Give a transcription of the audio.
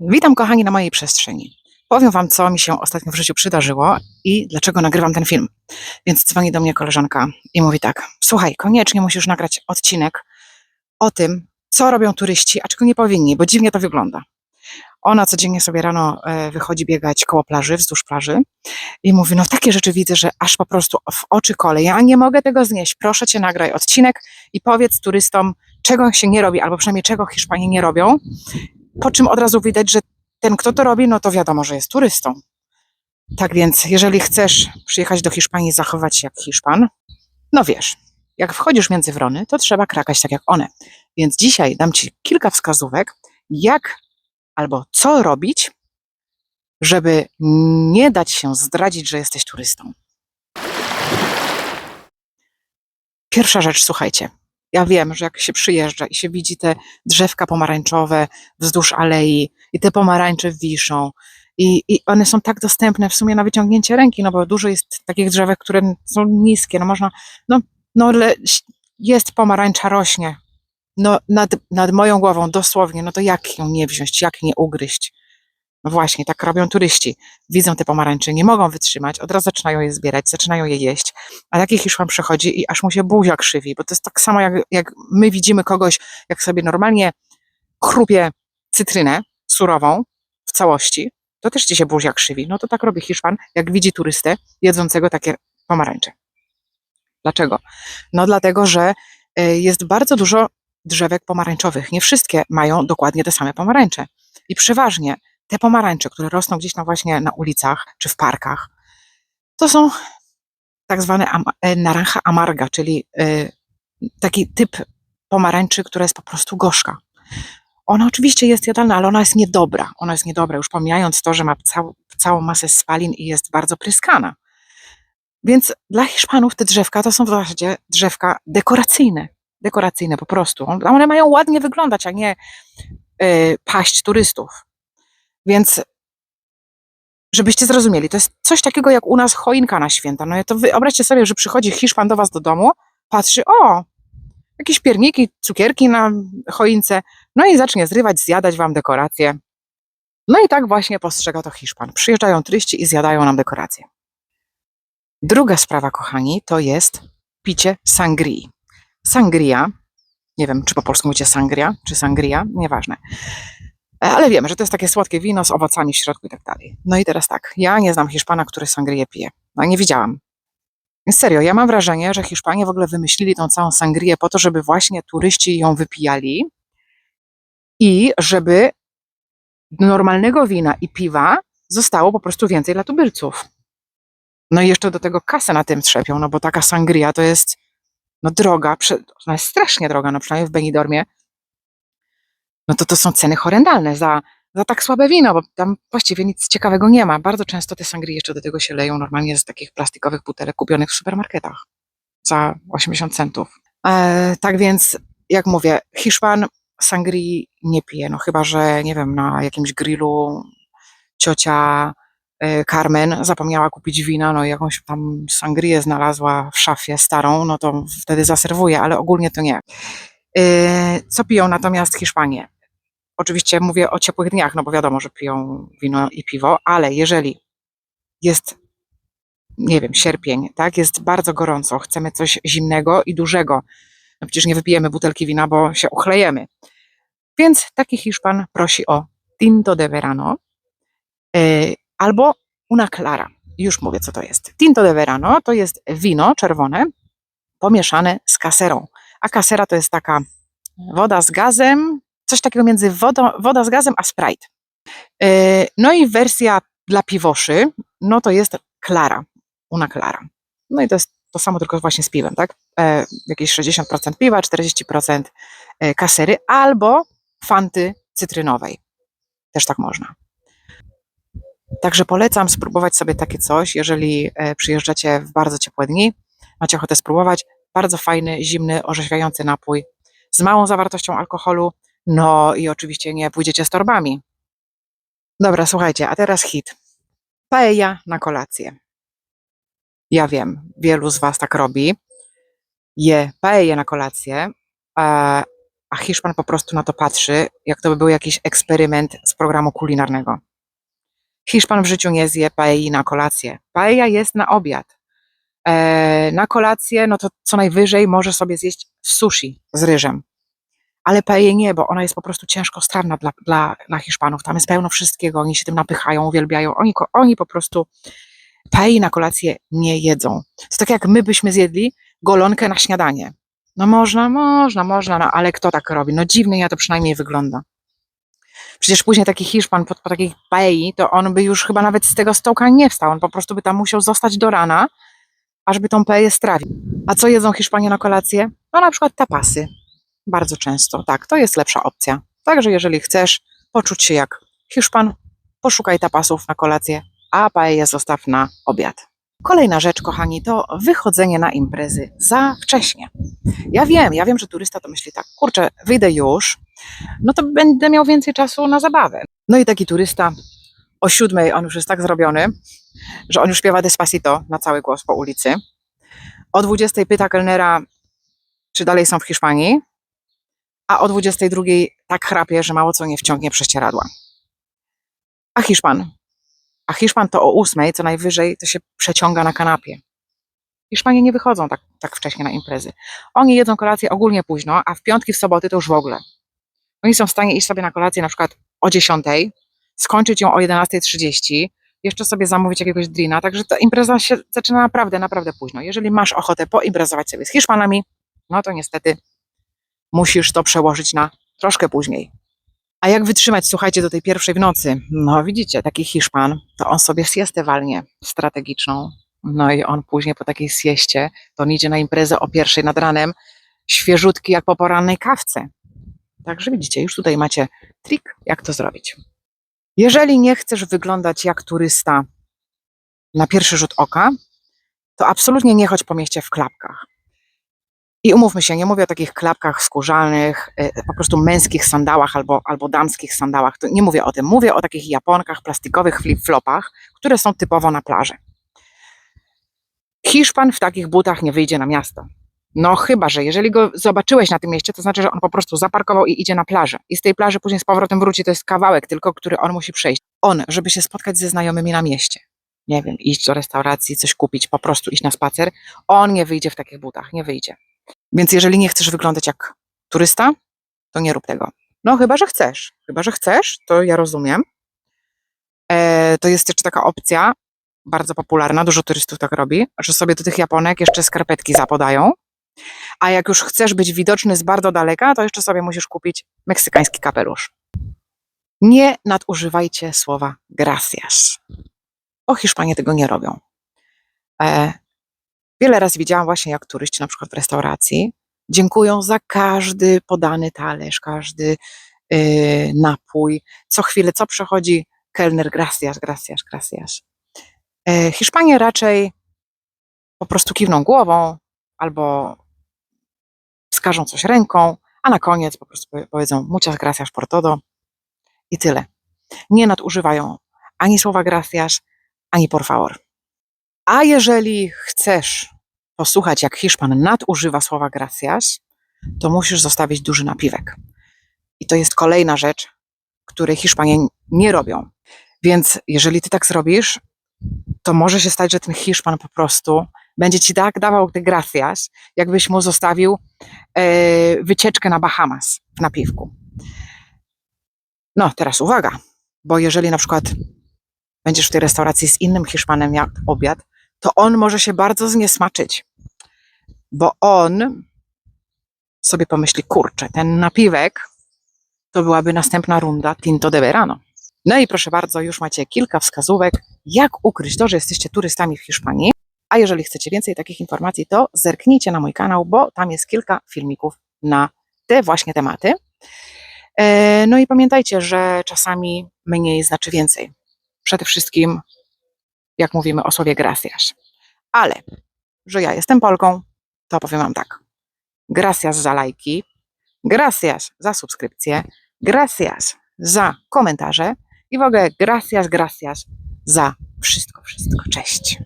Witam kochani na mojej przestrzeni. Powiem wam, co mi się ostatnio w życiu przydarzyło i dlaczego nagrywam ten film. Więc dzwoni do mnie koleżanka i mówi tak: Słuchaj, koniecznie musisz nagrać odcinek o tym, co robią turyści, a czego nie powinni, bo dziwnie to wygląda. Ona codziennie sobie rano e, wychodzi biegać koło plaży, wzdłuż plaży i mówi, no takie rzeczy widzę, że aż po prostu w oczy kole. Ja nie mogę tego znieść. Proszę cię, nagraj odcinek i powiedz turystom, czego się nie robi, albo przynajmniej czego Hiszpanie nie robią, po czym od razu widać, że ten, kto to robi, no to wiadomo, że jest turystą. Tak więc, jeżeli chcesz przyjechać do Hiszpanii, zachować się jak Hiszpan, no wiesz, jak wchodzisz między wrony, to trzeba krakać tak jak one. Więc dzisiaj dam Ci kilka wskazówek, jak albo co robić, żeby nie dać się zdradzić, że jesteś turystą. Pierwsza rzecz, słuchajcie. Ja wiem, że jak się przyjeżdża i się widzi te drzewka pomarańczowe wzdłuż alei i te pomarańcze wiszą i, i one są tak dostępne w sumie na wyciągnięcie ręki, no bo dużo jest takich drzewek, które są niskie, no można, no, no le, jest pomarańcza, rośnie, no nad, nad moją głową dosłownie, no to jak ją nie wziąć, jak nie ugryźć? No właśnie, tak robią turyści. Widzą te pomarańcze, nie mogą wytrzymać, od razu zaczynają je zbierać, zaczynają je jeść. A taki Hiszpan przychodzi i aż mu się buzia krzywi, bo to jest tak samo jak, jak my widzimy kogoś, jak sobie normalnie chrupie cytrynę surową w całości, to też ci się buzia krzywi. No to tak robi Hiszpan, jak widzi turystę jedzącego takie pomarańcze. Dlaczego? No dlatego, że y, jest bardzo dużo drzewek pomarańczowych. Nie wszystkie mają dokładnie te same pomarańcze. I przeważnie te pomarańcze, które rosną gdzieś tam właśnie na ulicach czy w parkach, to są tak zwane am- e, naranja amarga, czyli y, taki typ pomarańczy, która jest po prostu gorzka. Ona oczywiście jest jadalna, ale ona jest niedobra. Ona jest niedobra, już pomijając to, że ma cał, całą masę spalin i jest bardzo pryskana. Więc dla Hiszpanów te drzewka to są w zasadzie drzewka dekoracyjne. Dekoracyjne po prostu. One mają ładnie wyglądać, a nie y, paść turystów. Więc żebyście zrozumieli, to jest coś takiego jak u nas choinka na święta. No to wyobraźcie sobie, że przychodzi Hiszpan do was do domu, patrzy, o, jakieś pierniki, cukierki na choince, no i zacznie zrywać, zjadać wam dekoracje. No i tak właśnie postrzega to Hiszpan. Przyjeżdżają turyści i zjadają nam dekoracje. Druga sprawa, kochani, to jest picie sangrii. Sangria, nie wiem, czy po polsku mówicie sangria, czy sangria, nieważne. E, Ale wiemy, że to jest takie słodkie wino z owocami w środku i tak dalej. No i teraz tak, ja nie znam Hiszpana, który sangrię pije. No nie widziałam. Serio, ja mam wrażenie, że Hiszpanie w ogóle wymyślili tą całą sangrię po to, żeby właśnie turyści ją wypijali i żeby normalnego wina i piwa zostało po prostu więcej dla tubylców. No i jeszcze do tego kasę na tym trzepią, no bo taka sangria to jest no droga, ona jest strasznie droga, no przynajmniej w Benidormie, no to to są ceny horrendalne za, za tak słabe wino, bo tam właściwie nic ciekawego nie ma. Bardzo często te sangrie jeszcze do tego się leją normalnie z takich plastikowych butelek kupionych w supermarketach za 80 centów. E, tak więc, jak mówię, Hiszpan sangrii nie pije, no chyba, że nie wiem, na jakimś grillu ciocia e, Carmen zapomniała kupić wina, no i jakąś tam sangrię znalazła w szafie starą, no to wtedy zaserwuje, ale ogólnie to nie. E, Co piją natomiast Hiszpanie? Oczywiście mówię o ciepłych dniach, no bo wiadomo, że piją wino i piwo, ale jeżeli jest, nie wiem, sierpień, tak, jest bardzo gorąco, chcemy coś zimnego i dużego, no przecież nie wypijemy butelki wina, bo się uchlejemy. Więc taki Hiszpan prosi o tinto de verano e, albo una clara. Już mówię, co to jest. Tinto de verano to jest wino czerwone pomieszane z kaserą. A kasera to jest taka woda z gazem, coś takiego między wodą, woda z gazem a Sprite. E, No i wersja dla piwoszy, no to jest Clara, una Clara. No i to jest to samo, tylko właśnie z piwem, tak? E, Jakieś 60% piwa, 40% e, kasery albo fanty cytrynowej. Też tak można. Także polecam spróbować sobie takie coś, jeżeli e, przyjeżdżacie w bardzo ciepłe dni, macie ochotę spróbować. Bardzo fajny, zimny, orzeźwiający napój z małą zawartością alkoholu, no i oczywiście nie pójdziecie z torbami. Dobra, słuchajcie, a teraz hit. Paella na kolację. Ja wiem, wielu z Was tak robi. Je paella na kolację, e, a Hiszpan po prostu na to patrzy, jak to by był jakiś eksperyment z programu kulinarnego. Hiszpan w życiu nie zje paei na kolację. Paella jest na obiad. E, na kolację, no to co najwyżej może sobie zjeść sushi z ryżem. Ale paella nie, bo ona jest po prostu ciężko strawna dla, dla, dla Hiszpanów. Tam jest pełno wszystkiego, oni się tym napychają, uwielbiają. Oni, oni po prostu paei na kolację nie jedzą. To tak jak my byśmy zjedli golonkę na śniadanie. No można, można, można, no ale kto tak robi? No dziwnie ja to przynajmniej wygląda. Przecież później taki Hiszpan po, po takiej paei, to on by już chyba nawet z tego stołka nie wstał. On po prostu by tam musiał zostać do rana, ażby tą paeję strawił. A co jedzą Hiszpanie na kolację? No na przykład tapasy. Bardzo często. Tak, to jest lepsza opcja. Także jeżeli chcesz poczuć się jak Hiszpan, poszukaj tapasów na kolację, a paeję zostaw na obiad. Kolejna rzecz, kochani, to wychodzenie na imprezy za wcześnie. Ja wiem, ja wiem, że turysta to myśli tak, kurczę, wyjdę już, no to będę miał więcej czasu na zabawę. No i taki turysta o siódmej, on już jest tak zrobiony, że on już śpiewa Despacito na cały głos po ulicy. O 20 pyta kelnera, czy dalej są w Hiszpanii, a o 22 tak chrapie, że mało co nie wciągnie prześcieradła. A Hiszpan? A Hiszpan to o 8 co najwyżej to się przeciąga na kanapie. Hiszpanie nie wychodzą tak, tak wcześnie na imprezy. Oni jedzą kolację ogólnie późno, a w piątki, w soboty to już w ogóle. Oni są w stanie iść sobie na kolację na przykład o 10, skończyć ją o 11.30, jeszcze sobie zamówić jakiegoś drina, także ta impreza się zaczyna naprawdę, naprawdę późno. Jeżeli masz ochotę poimprezować sobie z Hiszpanami, no to niestety musisz to przełożyć na troszkę później. A jak wytrzymać, słuchajcie, do tej pierwszej w nocy? No widzicie, taki Hiszpan, to on sobie siestę walnie strategiczną. No i on później po takiej sieście, to on idzie na imprezę o pierwszej nad ranem, świeżutki jak po porannej kawce. Także widzicie, już tutaj macie trik, jak to zrobić. Jeżeli nie chcesz wyglądać jak turysta na pierwszy rzut oka, to absolutnie nie chodź po mieście w klapkach. I umówmy się, nie mówię o takich klapkach skórzanych, y, po prostu męskich sandałach albo, albo damskich sandałach. Nie mówię o tym. Mówię o takich japonkach, plastikowych flip-flopach, które są typowo na plaży. Hiszpan w takich butach nie wyjdzie na miasto. No chyba, że jeżeli go zobaczyłeś na tym mieście, to znaczy, że on po prostu zaparkował i idzie na plażę. I z tej plaży później z powrotem wróci, to jest kawałek tylko, który on musi przejść. On, żeby się spotkać ze znajomymi na mieście. Nie wiem, iść do restauracji, coś kupić, po prostu iść na spacer. On nie wyjdzie w takich butach, nie wyjdzie. Więc jeżeli nie chcesz wyglądać jak turysta, to nie rób tego. No chyba, że chcesz. Chyba, że chcesz, to ja rozumiem. E, to jest jeszcze taka opcja, bardzo popularna, dużo turystów tak robi, że sobie do tych japonek jeszcze skarpetki zapodają. A jak już chcesz być widoczny z bardzo daleka, to jeszcze sobie musisz kupić meksykański kapelusz. Nie nadużywajcie słowa gracias. O Hiszpanie tego nie robią. E, wiele razy widziałam właśnie, jak turyści na przykład w restauracji dziękują za każdy podany talerz, każdy y, napój. Co chwilę, co przechodzi kelner, gracias, gracias, gracias. E, Hiszpanie raczej po prostu kiwną głową albo wskażą coś ręką, a na koniec po prostu powie- powiedzą muchas gracias por todo i tyle. Nie nadużywają ani słowa gracias, ani por favor. A jeżeli chcesz posłuchać, jak Hiszpan nadużywa słowa gracias, to musisz zostawić duży napiwek. I to jest kolejna rzecz, której Hiszpanie nie robią. Więc jeżeli ty tak zrobisz, to może się stać, że ten Hiszpan po prostu będzie ci tak dawał te gracias, jakbyś mu zostawił e, wycieczkę na Bahamas w napiwku. No, teraz uwaga, bo jeżeli na przykład będziesz w tej restauracji z innym Hiszpanem jak obiad, to on może się bardzo zniesmaczyć, bo on sobie pomyśli, kurczę, ten napiwek to byłaby następna runda Tinto de Verano. No i proszę bardzo, już macie kilka wskazówek, jak ukryć to, że jesteście turystami w Hiszpanii. A jeżeli chcecie więcej takich informacji, to zerknijcie na mój kanał, bo tam jest kilka filmików na te właśnie tematy. E, No i pamiętajcie, że czasami mniej znaczy więcej. Przede wszystkim, jak mówimy o słowie gracias. Ale, że ja jestem Polką, to powiem Wam tak. Gracias za lajki, gracias za subskrypcję, gracias za komentarze i w ogóle gracias, gracias za wszystko, wszystko. Cześć.